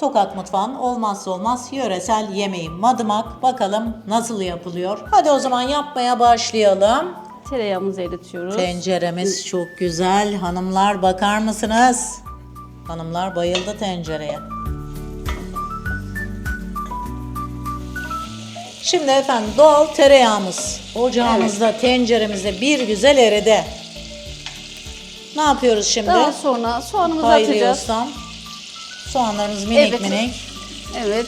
Tokat mutfağın olmazsa olmaz yöresel yemeği madımak. Bakalım nasıl yapılıyor. Hadi o zaman yapmaya başlayalım. Tereyağımızı eritiyoruz. Tenceremiz çok güzel. Hanımlar bakar mısınız? Hanımlar bayıldı tencereye. Şimdi efendim doğal tereyağımız ocağımızda tenceremizde bir güzel eridi. Ne yapıyoruz şimdi? Daha sonra soğanımızı Hayriye atacağız. ustam. Soğanlarımız minik Evet. minik. Evet.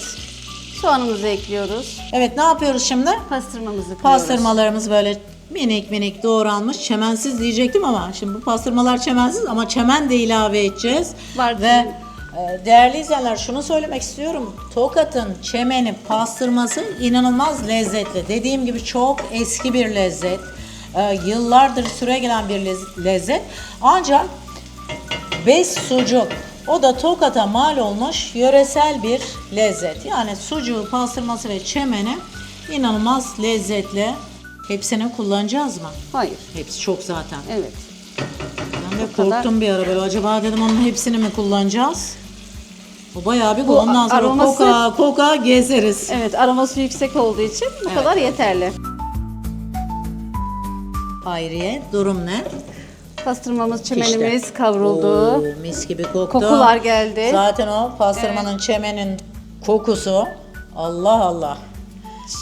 Soğanımızı ekliyoruz. Evet ne yapıyoruz şimdi? Pastırmamızı kırıyoruz. Pastırmalarımız böyle minik minik doğranmış. Çemensiz diyecektim ama şimdi bu pastırmalar çemensiz ama çemen de ilave edeceğiz. Var Ve e, değerli izleyenler şunu söylemek istiyorum. Tokat'ın çemeni pastırması inanılmaz lezzetli. Dediğim gibi çok eski bir lezzet. E, yıllardır süre gelen bir lez- lezzet. Ancak Bez sucuk. O da Tokat'a mal olmuş yöresel bir lezzet. Yani sucuğu, pastırması ve çemeni inanılmaz lezzetli. Hepsini kullanacağız mı? Hayır. Hepsi çok zaten. Evet. Ben de kadar. korktum bir ara böyle. Acaba dedim onun hepsini mi kullanacağız? O bayağı bir Bu ondan sonra aroması- koka koka gezeriz. Evet aroması yüksek olduğu için bu kadar yeterli. Hayriye durum ne? Pastırmamız, çemenimiz kavruldu. Oo, mis gibi koktu. Kokular geldi. Zaten o pastırmanın çemenin kokusu Allah Allah.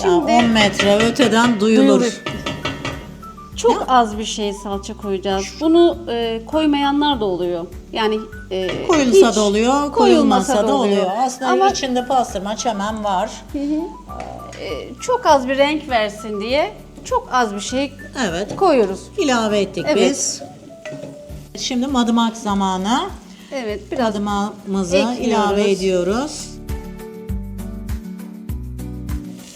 Şimdi ya 10 metre öteden duyulur. duyulur. Çok az bir şey salça koyacağız. Bunu e, koymayanlar da oluyor. Yani e, Koyulsa hiç da oluyor, koyulmasa da oluyor. Aslında Ama içinde pastırma, çemen var. e, çok az bir renk versin diye çok az bir şey Evet. koyuyoruz. ilave ettik Evet. biz. Şimdi madımak zamanı. Evet biraz Madımağımızı Ekliyoruz. ilave ediyoruz.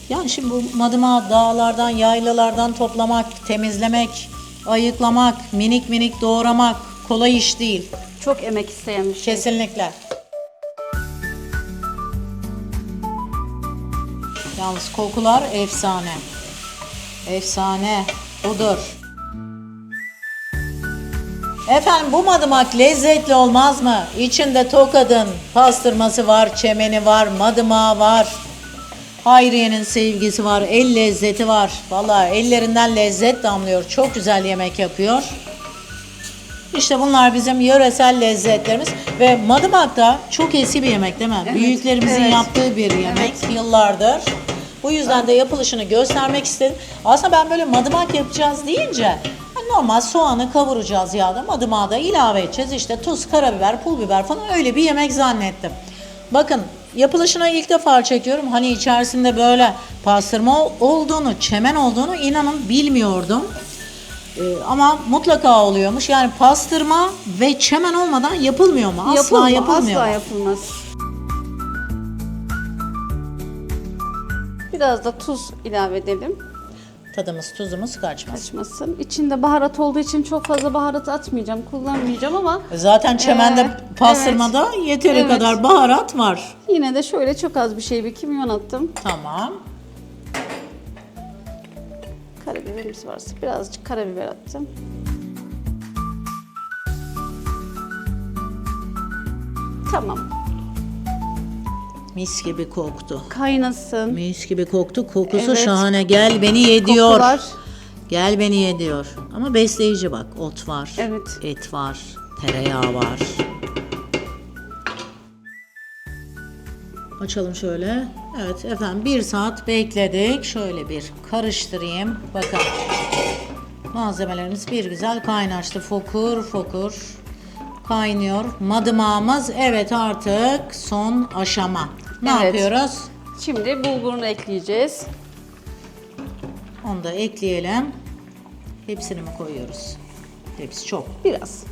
Yani şimdi bu madımağı dağlardan, yaylalardan toplamak, temizlemek, ayıklamak, minik minik doğramak kolay iş değil. çok emek isteyen bir şey. Kesinlikle. Yalnız kokular efsane. Efsane. Odur. Efendim bu madımak lezzetli olmaz mı? İçinde tokadın pastırması var, çemeni var, madımağı var. Hayriye'nin sevgisi var, el lezzeti var. Vallahi ellerinden lezzet damlıyor. Çok güzel yemek yapıyor. İşte bunlar bizim yöresel lezzetlerimiz ve madımak da çok eski bir yemek değil mi? Büyüklerimizin evet. yaptığı bir yemek yıllardır. Bu yüzden de yapılışını göstermek istedim. Aslında ben böyle madımak yapacağız deyince normal soğanı kavuracağız yağda madımağı da ilave edeceğiz. İşte tuz, karabiber, pul biber falan öyle bir yemek zannettim. Bakın yapılışına ilk defa çekiyorum. Hani içerisinde böyle pastırma olduğunu, çemen olduğunu inanın bilmiyordum. Ee, ama mutlaka oluyormuş. Yani pastırma ve çemen olmadan yapılmıyor mu? Asla Yapılma, yapılmıyor. Asla mu? yapılmaz. Biraz da tuz ilave edelim. Tadımız tuzumuz kaçmaz. Kaçmasın. İçinde baharat olduğu için çok fazla baharat atmayacağım, kullanmayacağım ama Zaten çemende Ee, pastırmada yeteri Evet. kadar baharat var. yine de şöyle çok az bir şey bir kimyon attım. Tamam. Karabiberimiz varsa birazcık karabiber attım. Tamam. Mis gibi koktu. Kaynasın. Mis gibi koktu. Kokusu Evet. şahane. Gel beni ye diyor. Kokular. Gel beni ye diyor. Ama besleyici bak. Ot var. Evet. Et var. Tereyağı var. Açalım şöyle. Evet efendim bir saat bekledik. Şöyle bir karıştırayım. Bakın. Malzemelerimiz bir güzel kaynaştı. Fokur fokur kaynıyor. Madımağımız evet artık son aşama. Ne Evet. yapıyoruz? Şimdi bulgurunu ekleyeceğiz. Onu da ekleyelim. Hepsini mi koyuyoruz? Hepsi çok. Biraz.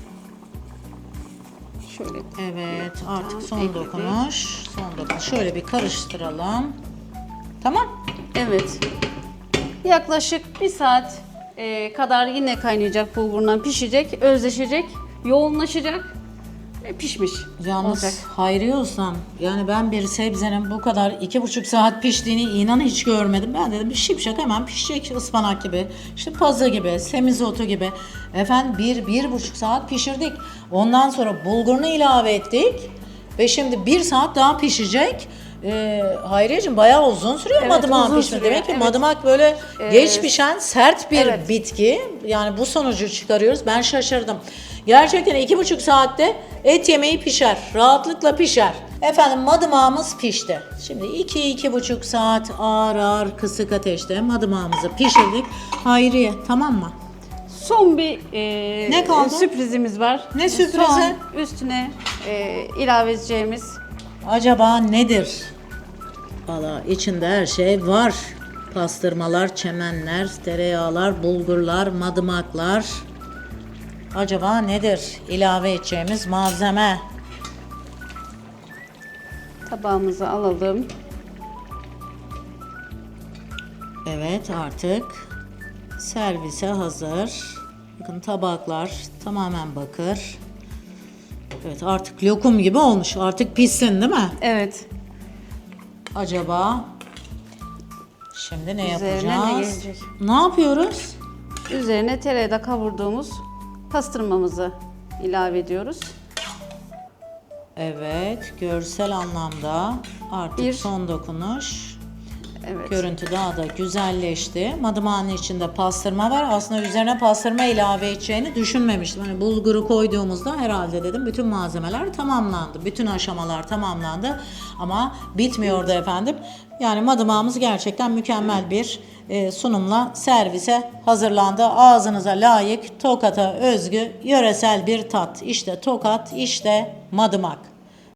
Şöyle Evet artık son ekledik. dokunuş. Son dokunuş. Şöyle bir karıştıralım. Tamam. Evet. Yaklaşık bir saat e, kadar yine kaynayacak bulgurundan pişecek, özleşecek, yoğunlaşacak ve pişmiş Yalnız olacak. Hayriye Ustam yani ben bir sebzenin bu kadar iki buçuk saat piştiğini inan hiç görmedim. Ben dedim bir şipşak hemen pişecek ıspanak gibi, işte pazı gibi, semizotu gibi. Efendim bir, bir buçuk saat pişirdik. Ondan sonra bulgurunu ilave ettik. ve şimdi bir saat daha pişecek. Ee, Hayriyeciğim bayağı uzun sürüyor Evet, madımağın uzun sürüyor, Demek ki evet. madımak böyle Ee, geç pişen sert bir evet. bitki. Yani bu sonucu çıkarıyoruz. Ben şaşırdım. Gerçekten iki buçuk saatte et yemeği pişer. Rahatlıkla pişer. Efendim madımağımız pişti. Şimdi iki iki buçuk saat ağır ağır kısık ateşte madımağımızı pişirdik. Hayriye tamam mı? Son bir e, Ne kaldı? sürprizimiz var. Ne sürprizi? Son üstüne e, ilave edeceğimiz Acaba nedir? Valla içinde her şey var. Pastırmalar, çemenler, tereyağlar, bulgurlar, madımaklar. Acaba nedir? İlave edeceğimiz malzeme. tabağımızı alalım. Evet artık servise hazır. Bakın tabaklar tamamen bakır. Evet artık lokum gibi olmuş. Artık pişsin değil mi? Evet. Acaba şimdi ne Üzerine ne yapacağız? gelecek? Ne yapıyoruz? Üzerine tereyağda kavurduğumuz pastırmamızı ilave ediyoruz. Evet, görsel anlamda artık Bir- son dokunuş. Evet. Görüntü daha da güzelleşti. Madımağın içinde pastırma var. Aslında üzerine pastırma ilave edeceğini düşünmemiştim. Hani bulguru koyduğumuzda herhalde dedim bütün malzemeler tamamlandı. Bütün aşamalar tamamlandı. Ama bitmiyordu efendim. Yani madımağımız gerçekten mükemmel bir e, sunumla servise hazırlandı. Ağzınıza layık, Tokat'a özgü, yöresel bir tat. İşte Tokat, işte madımak.